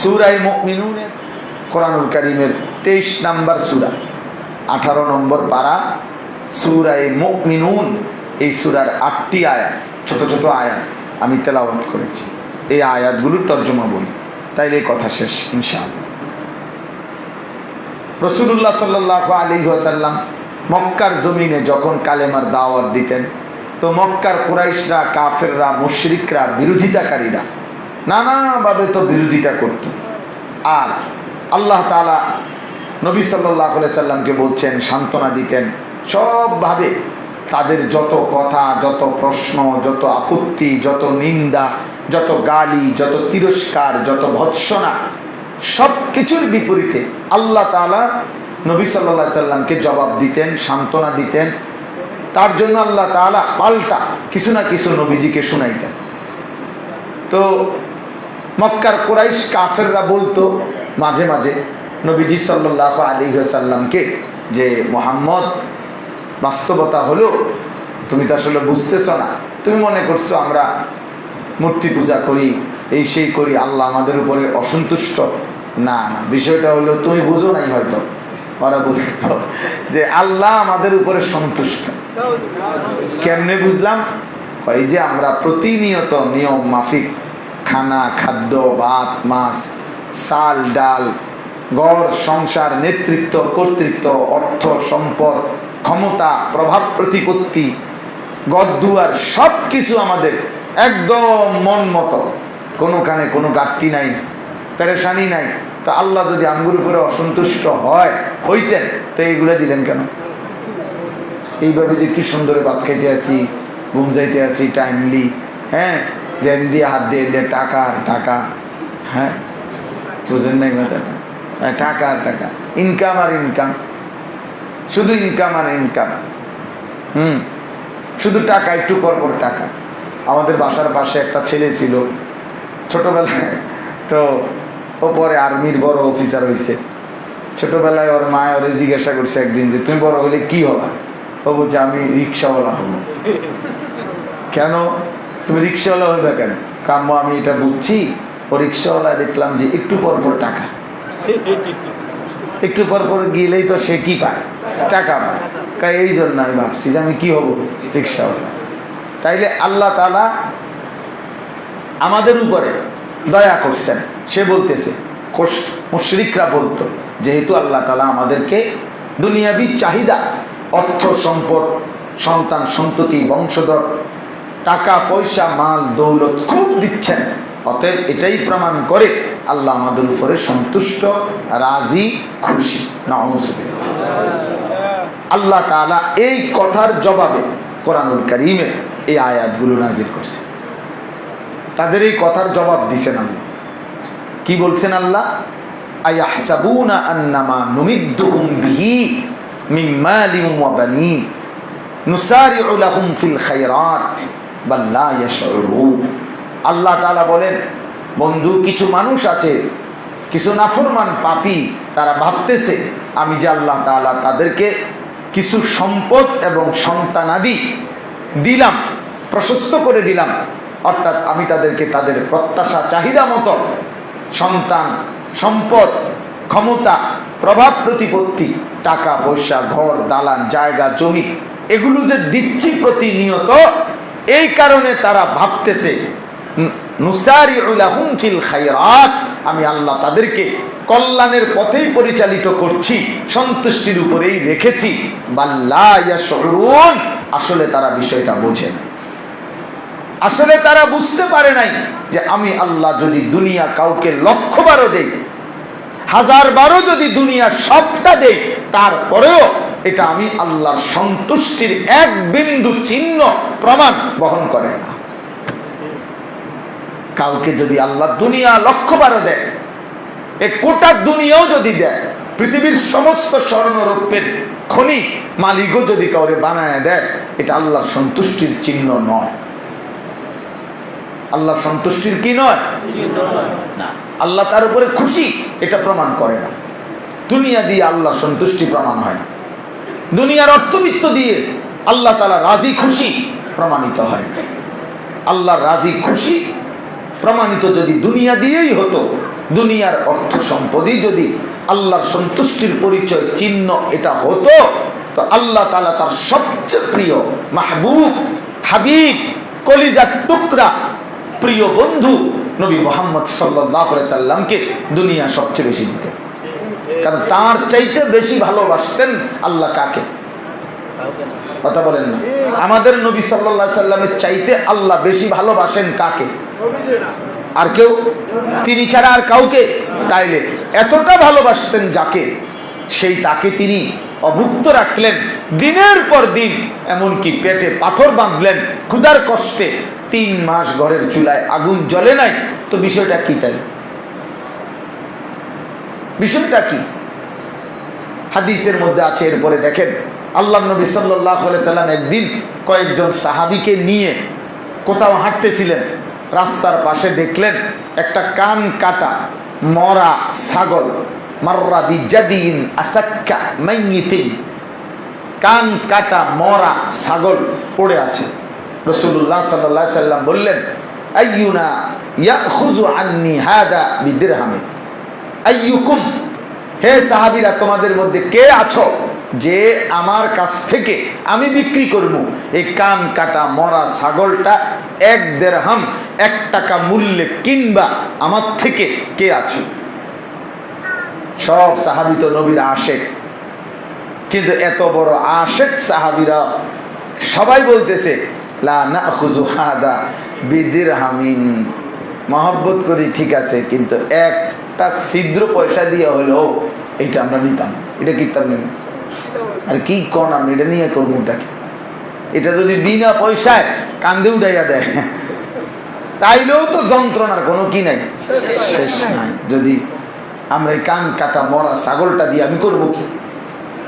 সুরাই মিনুনের কোরআনুল কারিমের তেইশ নাম্বার সুরা। আঠারো নম্বর পারা, সুরাই মিনুন এই সুরার আটটি আয়াত, ছোট ছোট আয়াত আমি তেলাওয়াত করেছি। এই আয়াতগুলোর তর্জমা বলি। তাইলে কথা শেষ, ইনশাআল্লাহ। রসুল্লাহ সাল্লাহ আলী ওয়াসাল্লাম মক্কার জমিনে যখন কালেমার দাওয়াত দিতেন, তো মক্কার কুরাইশরা, কাফেররা, মুশরিকরা, বিরোধিতাকারীরা নানাভাবে তো বিরোধিতা করত। আর আল্লাহ তালা নবী সাল্লাহ সাল্লামকে বলছেন, সান্ত্বনা দিতেন। সবভাবে তাদের যত কথা, যত প্রশ্ন, যত আপত্তি, যত নিন্দা, যত গালি, যত তিরস্কার, যত ভৎসনা সব কিছুর বিপরীতে আল্লাহ তালা নবী সাল্লা সাল্লামকে জবাব দিতেন, সান্ত্বনা দিতেন। তার জন্য আল্লাহ তালা পাল্টা কিছু না কিছু নবীজিকে শুনাইতেন। তো মক্কার কোরাইশ কাফেররা বলতো মাঝে মাঝে নবীজি সাল্লাহ আলী সাল্লামকে যে, মোহাম্মদ, বাস্তবতা হলো তুমি তো আসলে বুঝতেছ না। তুমি মনে করছ আমরা মূর্তি পূজা করি, এই সেই করি, আল্লাহ আমাদের উপরে অসন্তুষ্ট। না না, বিষয়টা হলো তুমি বুঝো নাই হয়তো। ওরা বুঝতো যে, আল্লাহ আমাদের উপরে সন্তুষ্ট। কেমনে বুঝলাম? এই যে, আমরা প্রতিনিয়ত নিয়ম মাফিক খানা, খাদ্য, ভাত, মাছ, চাল, ডাল গড় সংসার, নেতৃত্ব, কর্তৃত্ব, অর্থ, সম্পদ, ক্ষমতা, প্রভাব, প্রতিপত্তি গদ্দুয়ার সব কিছু আমাদের একদম মন মতো। কোনোখানে কোনো ঘাটতি নাই, পেরেশানি নাই। তা আল্লাহ যদি আঙ্গুর উপরে অসন্তুষ্ট হয়, হইতেন, তো এইগুলো দিলেন কেন? এইভাবে যে কি সুন্দরে ভাত খাইতে আছি, ঘুম যাইতে আছি টাইমলি হ্যাঁ? জেন দিয়ে হাত দিয়ে দিয়ে টাকা আর টাকা হ্যাঁ? বুঝেন নাই কথা টাকা আর টাকা। ইনকাম আর ইনকাম শুধু ইনকাম আর ইনকাম হুম? শুধু টাকা, একটু পর পর টাকা। আমাদের বাসার পাশে একটা ছেলে ছিল। ছোটোবেলায় তো ও পরে আর্মির বড় অফিসার হয়েছে ছোটোবেলায় ওর মা ওরে জিজ্ঞাসা করছে একদিন যে, তুমি বড় হলে কি হবা? ও বলছে, আমি রিক্সাওয়ালা হব। কেন? তুমি রিক্সাওয়ালা হইবে কেন? কাম্য আমি এটা বুঝছি। ও রিক্সাওয়ালা দেখলাম যে একটু পর পর টাকা। একটু পর পর গেলেই তো সে কি পায়? টাকা পায়। কাই এই জন্য আমি ভাবছি যে আমি কি হব? রিক্সাওয়ালা। তাইলে আল্লাহ তালা আমাদের উপরে দয়া করছেন। সে বলতেছে মুশরিকরা বলতো, যেহেতু আল্লাহ তালা আমাদেরকে দুনিয়াবি চাহিদা, অর্থ সম্পদ, সন্তান, সন্ততি, বংশধর টাকা, পয়সা, মাল, দৌলত খুব দিচ্ছেন। অতএব এটাই প্রমাণ করে আল্লাহ আমাদের উপরে সন্তুষ্ট, রাজি, খুশি। আল্লাহ তালা এই কথার জবাবে কোরআনুল করিমের এই আয়াতগুলো নাজির করছে। তাদের এই কথার জবাব দিছেন আল্লাহ। কি বলছেন আল্লাহ? আয়াহসাবুনা আন্নামা নুমিদ্দুহুম বিহি মালিন ওয়া বানিন। নুসারিউ লাহুম ফিল খায়রাত। আল্লাহ বলেন, বন্ধু, কিছু মানুষ আছে, কিছু নাফরমান পাপি তারা ভাবতেছে, আমি যে আল্লাহ তাআলা তাদেরকে কিছু সম্পদ এবং সন্তানাদি দিলাম, প্রশস্ত করে দিলাম, অর্থাৎ আমি তাদেরকে তাদের প্রত্যাশা, চাহিদা মতো সন্তান, সম্পদ, ক্ষমতা, প্রভাব প্রতিপত্তি, টাকা পয়সা, ঘর, দালান, জায়গা, জমি, এগুলো যে দিচ্ছি প্রতিনিয়ত এই কারণে তারা ভাবতেছে আমি আল্লাহ তাদেরকে কল্যাণের পথেই পরিচালিত করছি, সন্তুষ্টির উপরেই রেখেছি। আসলে তারা বিষয়টা বোঝে না। আসলে তারা বুঝতে পারে নাই যে আমি আল্লাহ যদি দুনিয়া কাউকে লক্ষ বারো দেই হাজার বারো যদি দুনিয়া সবটা দেই, তারপরেও এটা আমি আল্লাহর সন্তুষ্টির এক বিন্দু চিহ্ন প্রমাণ বহন করে না। কাউকে যদি আল্লাহ দুনিয়া লক্ষ বারো দেয়, এ কোটা দুনিয়াও যদি দেয়, পৃথিবীর সমস্ত স্বর্ণরৌপ্যের খনি মালিকও যদি কাউরে বানায় দেয়, এটা আল্লাহর সন্তুষ্টির চিহ্ন নয়। আল্লাহ সন্তুষ্টির কি নয়? আল্লাহ তার উপরে খুশি, এটা প্রমাণ করে না। দুনিয়া দিয়ে আল্লাহ সন্তুষ্টি প্রমাণ হয় না। দুনিয়ার অর্থবিত্ত দিয়ে আল্লাহ তালা রাজি খুশি প্রমাণিত হয়। আল্লাহ রাজি খুশি প্রমাণিত যদি দুনিয়া দিয়েই হতো, দুনিয়ার অর্থ সম্পদই যদি আল্লাহর সন্তুষ্টির পরিচয় চিহ্ন এটা হতো, তো আল্লাহ তালা তার সবচেয়ে প্রিয় মাহবুব, হাবিব, কলিজার টুকরা প্রিয় বন্ধু নবী মোহাম্মদ সাল্লাহ সাল্লামকে দুনিয়া সবচেয়ে বেশি দিতেন। কারণ তার চাইতে বেশি ভালোবাসতেন আল্লাহ কাকে? কথা বলেন না। আমাদের নবী সাল্লাহ সাল্লামের চাইতে আল্লাহ বেশি ভালোবাসেন কাকে? আর কেউ? তিনি ছাড়া আর কাউকে? তাইলে এতটা ভালোবাসতেন যাকে, সেই তাকে তিনি অভুক্ত রাখলেন, দিনের পর দিন, এমনকি পেটে পাথর বাঁধলেন, ক্ষুধার কষ্টে তিন মাস ঘরের চুলায় আগুন জ্বলে নাই। তো বিষয়টা কি তাই বিষয়টা কি? হাদিসের মধ্যে আছে, এরপরে দেখেন, আল্লাহ নবী সাল্লাহ সাল্লাম একদিন কয়েকজন সাহাবিকে নিয়ে কোথাও হাঁটতেছিলেন। রাস্তার পাশে দেখলেন একটা কান কাটা মরা ছাগল, মাররা বিজাদিন আসাক্কা মাইয়িতিন। কান কাটা মরা ছাগল পড়ে আছে। রসুল্লাহ সাল্লাহ সাল্লাম বললেন, আইয়ুনা ইয়াখুযু আন্নি হাদা বিদিরহামে আইয়ুকুম হে সাহাবিরা, তোমাদের মধ্যে কে আছো যে আমার কাছ থেকে আমি বিক্রি করব? এই কান কাটা মরা ছাগলটা এক দেড়হাম, এক টাকা মূল্যে কিনবা আমার থেকে কে আছো? সব সাহাবি তো নবীর আশেক। কিন্তু এত বড় আশেক সাহাবিরা সবাই বলতেছে মহব্বত করি ঠিক আছে, কিন্তু একটা ছিদ্র পয়সা দিয়ে হলেও এটা আমরা নিতাম এটা কিনতাম না আর কি কন আমি এটা নিয়ে করবো কি এটা যদি বিনা পয়সায় কান্দে উঠাইয়া দেয় তাইলেও তো যন্ত্রণার কোনো কি নাই শেষ নাই যদি আমরা এই কান কাটা মরা ছাগলটা দিয়ে আমি করব কি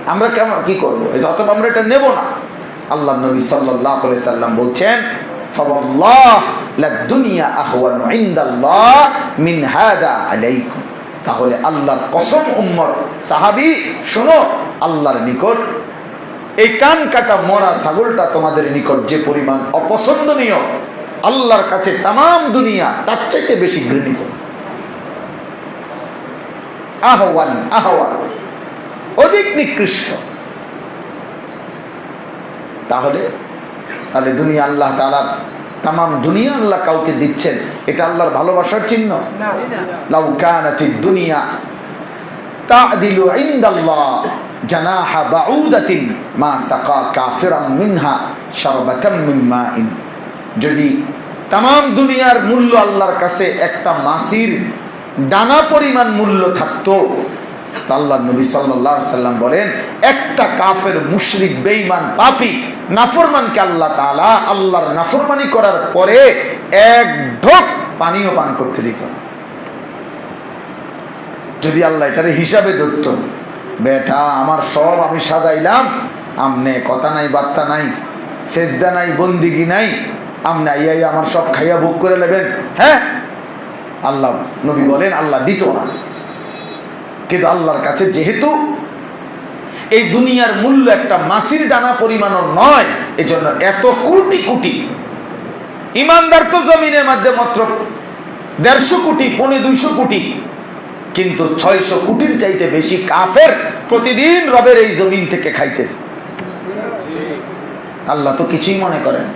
আমরা কেমন কি করবো এই অথবা আমরা এটা নেব না আল্লাহ নবী সাল্লাহ সাল্লাম বলছেন فوالله للدنيا اهون عند الله من هذا عليكم তাহলে আল্লাহর কসম উম্মর সাহাবি, শোনো, আল্লাহর নিকট। এই কান কাটা মরা ছাগলটা তোমাদের নিকট যে পরিমাণ অপছন্দনীয়, আল্লাহর কাছে তাম দুনিয়া, তার চাইতে বেশি ঘৃণিত। আহ্বান আহ্বান অধিক নিকৃষ্ট। তাহলে তাহলে দুনিয়া আল্লাহ তালার তাম দুনিয়া আল্লাহ কাউকে দিচ্ছেন। এটা আল্লাহর ভালোবাসার চিহ্ন। লাউ কানাতি দুনিয়া যদি তাম দুনিয়ার মূল্য আল্লাহর কাছে একটা মাসির ডানা পরিমাণ মূল্য থাকতো আল্লাহ নবী সাল্লাহ সাল্লাম বলেন, একটা কাফের মুশরিক, বেঈমান, পাপি নাফরমানকে আল্লাহ তাআলা আল্লাহর নাফরমানি করার পরে এক ঢোক পানীয় পান করতে দিত। যদি আল্লাহ এটারে হিসাবে ধরত, বেটা, আমার সব আমি সাজাইলাম, আমনে কথা নাই, বার্তা নাই, সেজদা নাই, বন্দিগি নাই, আমনে আইয়াই আমার সব খাইয়া ভোগ করে নেবেন। হ্যাঁ? আল্লাহ, নবী বলেন, আল্লাহ দিত না। কিন্তু আল্লাহর কাছে যেহেতু এই দুনিয়ার মূল্য একটা মাসির ডানা পরিমাণও নয়, এজন্য এত কোটি কোটি। ইমানদার তো জমিনের মধ্যে মাত্র দেড়শো কোটি, পৌনে দুইশো কোটি, কিন্তু ছয়শো কোটির চাইতে বেশি কাফের প্রতিদিন রবের এই জমিন থেকে খাইতেছে। আল্লাহ তো কিছুই মনে করেন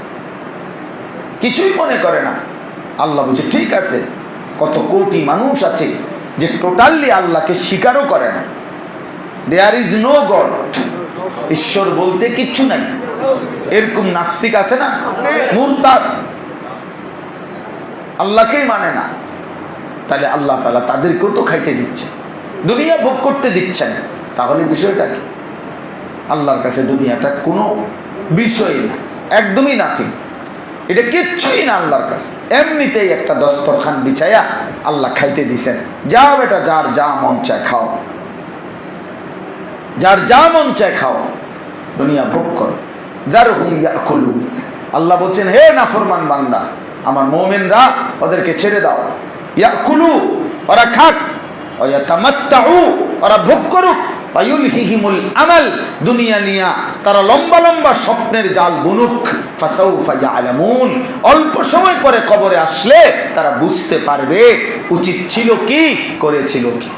কিছুই মনে করে না। আল্লাহ বলছে, ঠিক আছে, কত কোটি মানুষ আছে যে টোটালি আল্লাহকে স্বীকারও করে না। দেয়ার ইজ নো গড ঈশ্বর বলতে কিচ্ছু নাই। এরকম নাস্তিক আছে না? মুরতাদ। আল্লাহকেই মানে না। তাহলে আল্লাহ তালা তাদেরকেও তো খাইতে দিচ্ছে দুনিয়া ভোগ করতে দিচ্ছেন। তাহলে বিষয়টা কি? আল্লাহর কাছে দুনিয়াটা কোনো বিষয় না। একদমই নাথিং এটা কিচ্ছুই না আল্লাহর কাছে। এমনিতেই একটা দস্তরখান বিছাইয়া আল্লাহ খাইতে দিছেন। যা বেটা, যার যা মন চায় খাও। যার যা মন চায় খাও, দুনিয়া ভোগ করো। যার হুম ইয়াকুলু। আল্লাহ বলছেন, হে নাফরমান বান্দা, আমার মোমেনরা ওদেরকে ছেড়ে দাও। ইয়াকুলু, ওরা খাক। ওরা ভোগ করুক। ওয়ায়ুলহিহিমুল আমাল, দুনিয়া নিয়া তারা লম্বা লম্বা স্বপ্নের জাল বুনুক। ইয়ালামুন। অল্প সময় পরে কবরে আসলে তারা বুঝতে পারবে, উচিত ছিল কি, করেছিল কি।